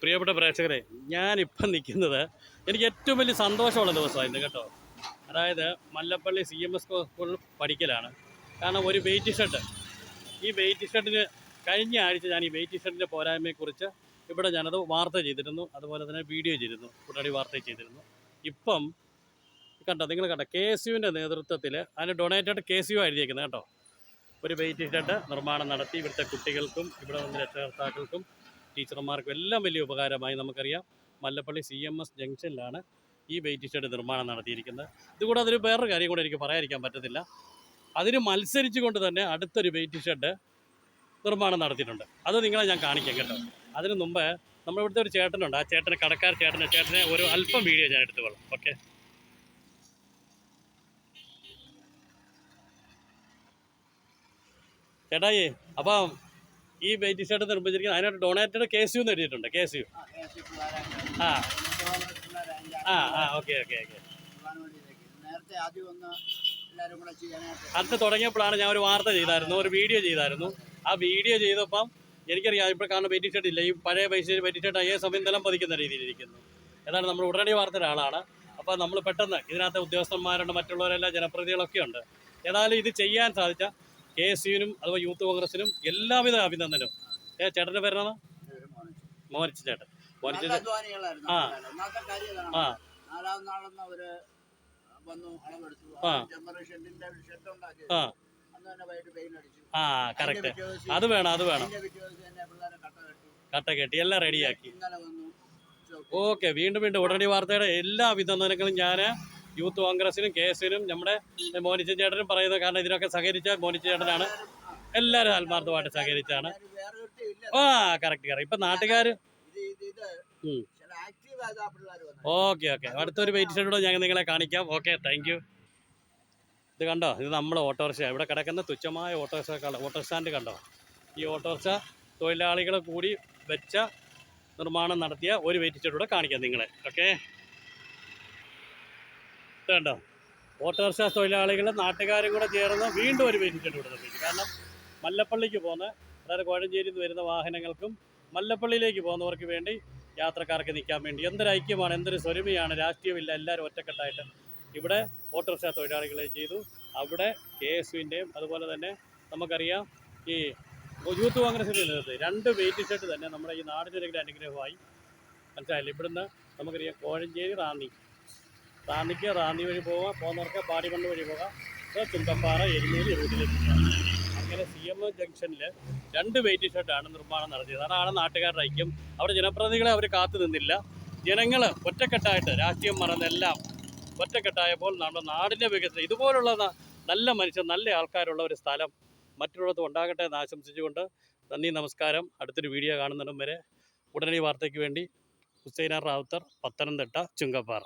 പ്രിയപ്പെട്ട പ്രേക്ഷകരെ ഞാനിപ്പം നിൽക്കുന്നത് എനിക്ക് ഏറ്റവും വലിയ സന്തോഷമുള്ള ദിവസമായിരുന്നു കേട്ടോ. അതായത് മല്ലപ്പള്ളി സി എം എസ് സ്കൂളിൽ പഠിക്കലാണ്. കാരണം ഒരു വെയിറ്റ് ഷർട്ട് ഈ വെയിറ്റ് ഷർട്ടിന് കഴിഞ്ഞ ആഴ്ച ഞാൻ ഈ വെയിറ്റ് ഷർട്ടിന്റെ പോരായ്മയെക്കുറിച്ച് ഇവിടെ ഞാനത് വാർത്ത ചെയ്തിരുന്നു. അതുപോലെ തന്നെ വീഡിയോ ചെയ്തിരുന്നു. ഉടനടി വാർത്ത ചെയ്തിരുന്നു. ഇപ്പം കണ്ടോ നിങ്ങൾ കണ്ടോ കെ എസ് യുവിന്റെ നേതൃത്വത്തിൽ അതിന് ഡൊണേറ്റഡ് കെ എസ് യു എഴുതിയേക്കുന്നത് കേട്ടോ. ഒരു വെയിറ്റ് ഷർട്ട് നിർമ്മാണം നടത്തി ഇവിടുത്തെ കുട്ടികൾക്കും ഇവിടെ വന്ന രക്ഷകർത്താക്കൾക്കും ടീച്ചർമാർക്കും എല്ലാം വലിയ ഉപകാരമായി നമുക്കറിയാം. മല്ലപ്പള്ളി സി എം എസ് ജംഗ്ഷനിലാണ് ഈ വെയിറ്റ് ഷെഡ് നിർമ്മാണം നടത്തിയിരിക്കുന്നത്. ഇതുകൂടാതെ ഒരു വേറൊരു കാര്യം കൂടെ എനിക്ക് പറയാതിരിക്കാൻ പറ്റത്തില്ല. അതിന് മത്സരിച്ചുകൊണ്ട് തന്നെ അടുത്തൊരു വെയിറ്റ് ഷെഡ് നിർമ്മാണം നടത്തിയിട്ടുണ്ട്. അത് നിങ്ങളെ ഞാൻ കാണിക്കാം കേട്ടോ. അതിന് മുമ്പ് നമ്മുടെ ഇവിടുത്തെ ഒരു ചേട്ടനുണ്ട്. ആ ചേട്ടന് കടക്കാർ ചേട്ടന് ചേട്ടനെ ഒരു അല്പം വീഡിയോ ഞാൻ എടുത്തുകൊള്ളാം. ഓക്കെ. ചേട്ടായി അപ്പം ഈ വെയിറ്റ് ഷർട്ട് നിർമ്മിച്ചിരിക്കുന്നത് അതിനായിട്ട് ഡൊണേറ്റഡ് കെ സി യു എന്ന് എഴുതിയിട്ടുണ്ട് കെ സി യു ആ ആ ആ ഓക്കെ ഓക്കെ ഓക്കെ. അന്ന് തുടങ്ങിയപ്പോഴാണ് ഞാൻ ഒരു വാർത്ത ചെയ്തായിരുന്നു ഒരു വീഡിയോ ചെയ്തായിരുന്നു. ആ വീഡിയോ ചെയ്തപ്പം എനിക്കറിയാം ഇപ്പോൾ കാണുന്ന വെയിറ്റ് ഷർട്ട് ഇല്ല. ഈ പഴയ പൈസ വെയിറ്റ് ഷർട്ട് അയ്യേ സമയം നിലം പതിക്കുന്ന രീതിയിലിരിക്കുന്നു ഏതാണ് നമ്മൾ ഉടനടി വാർത്ത ഒരാളാണ്. അപ്പോൾ നമ്മൾ പെട്ടെന്ന് ഇതിനകത്ത് ഉദ്യോഗസ്ഥന്മാരുണ്ട് മറ്റുള്ളവരെല്ലാം ജനപ്രതിനിധികളൊക്കെ ഉണ്ട് ഏതായാലും ഇത് ചെയ്യാൻ സാധിച്ച കെ എസ് യുവിനും അതുപോലെ യൂത്ത് കോൺഗ്രസിനും എല്ലാവിധ അഭിനന്ദനം. ഏ ചേട്ടന്റെ പേരാണ് ഒരു മോനെ. മോഹനിച്ച ചേട്ടൻ മോനിച്ച ആ. ആ. ആ. കറക്റ്റ് അത് വേണം അത് വേണം. കട്ട കെട്ടി. എല്ലാം റെഡിയാക്കി ഓക്കെ വീണ്ടും വീണ്ടും ഉടനടി വാർത്തയുടെ എല്ലാ അഭിനന്ദനങ്ങളും ഞാൻ യൂത്ത് കോൺഗ്രസിനും കെ എസിനും നമ്മുടെ മോനിച്ച ചേട്ടനും പറയുന്നത് കാരണം ഇതിനൊക്കെ സഹകരിച്ച മോനിച്ച ചേട്ടനാണ്. എല്ലാവരും ആത്മാർത്ഥമായിട്ട് സഹകരിച്ചാണ്. ആ കറക്റ്റ് കറക്റ്റ് ഇപ്പം നാട്ടുകാർ ഓക്കെ ഓക്കെ. അടുത്തൊരു വെയിറ്റ് ഷെഡൂടെ ഞങ്ങൾ നിങ്ങളെ കാണിക്കാം. ഓക്കെ താങ്ക് ഇത് കണ്ടോ? ഇത് നമ്മുടെ ഓട്ടോറിക്ഷ. ഇവിടെ കിടക്കുന്ന തുച്ഛമായ ഓട്ടോറിക്ഷ ഓട്ടോ സ്റ്റാൻഡ് കണ്ടോ? ഈ ഓട്ടോറിക്ഷ തൊഴിലാളികളെ കൂടി വെച്ച നിർമ്മാണം നടത്തിയ ഒരു വെയിറ്റ് ഷെഡൂടെ കാണിക്കാം നിങ്ങളെ. ഓക്കെ? കണ്ടോ? ഓട്ടോറിക്ഷ തൊഴിലാളികൾ നാട്ടുകാരും കൂടെ ചേർന്ന് വീണ്ടും ഒരു വെയിറ്റ് കൊടുത്തിട്ടുണ്ട് കാരണം മല്ലപ്പള്ളിക്ക് പോകുന്ന അതായത് കോഴഞ്ചേരിയിൽ നിന്ന് വരുന്ന വാഹനങ്ങൾക്കും മല്ലപ്പള്ളിയിലേക്ക് പോകുന്നവർക്ക് വേണ്ടി യാത്രക്കാർക്ക് നിൽക്കാൻ വേണ്ടി എന്തൊരു ഐക്യമാണ് എന്തൊരു സ്വരുമയാണ് രാഷ്ട്രീയമില്ല എല്ലാവരും ഒറ്റക്കെട്ടായിട്ട് ഇവിടെ ഓട്ടോറിക്ഷ തൊഴിലാളികളെ ചെയ്തു. അവിടെ കെ എസ് യുവിന്റെയും അതുപോലെ തന്നെ നമുക്കറിയാം ഈ യൂത്ത് കോൺഗ്രസിന്റെ നേതൃത്വത്തിൽ രണ്ട് വെയിറ്റ് ഷർട്ട് തന്നെ നമ്മുടെ ഈ നാടിനൊരു അനുഗ്രഹമായി. മനസ്സിലായില്ല? ഇവിടുന്ന് നമുക്കറിയാം കോഴഞ്ചേരി റാന്നി റാന്നിക്ക് റാന്നി വഴി പോകാം പോകുന്നവർക്ക് പാടിമണ്ണ് വഴി പോകാം. തുമ്പപ്പാറ എരുമേലി റൂട്ടിലേക്ക് പോകാം അങ്ങനെ സി എം ജംഗ്ഷനിൽ രണ്ട് വെയിറ്റ് ഷെഡാണ് നിർമ്മാണം നടത്തിയത്. അതാണ് നാട്ടുകാരുടെ ഐക്യം അവിടെ ജനപ്രതിനിധികളെ അവർ കാത്തു നിന്നില്ല. ജനങ്ങൾ ഒറ്റക്കെട്ടായിട്ട് രാഷ്ട്രീയം മറന്നെല്ലാം ഒറ്റക്കെട്ടായപ്പോൾ നമ്മുടെ നാടിന്റെ വികസനം ഇതുപോലുള്ള നല്ല മനുഷ്യർ നല്ല ആൾക്കാരുള്ള ഒരു സ്ഥലം മറ്റുള്ളവർക്ക് ഉണ്ടാകട്ടെ എന്ന് ആശംസിച്ചുകൊണ്ട് നന്ദി നമസ്കാരം. അടുത്തൊരു വീഡിയോ കാണുന്നിടം വരെ ഉടനടി വാർത്തയ്ക്ക് വേണ്ടി ഹുസൈന റാവുത്തർ പത്തനംതിട്ട ചുങ്കപ്പാറ.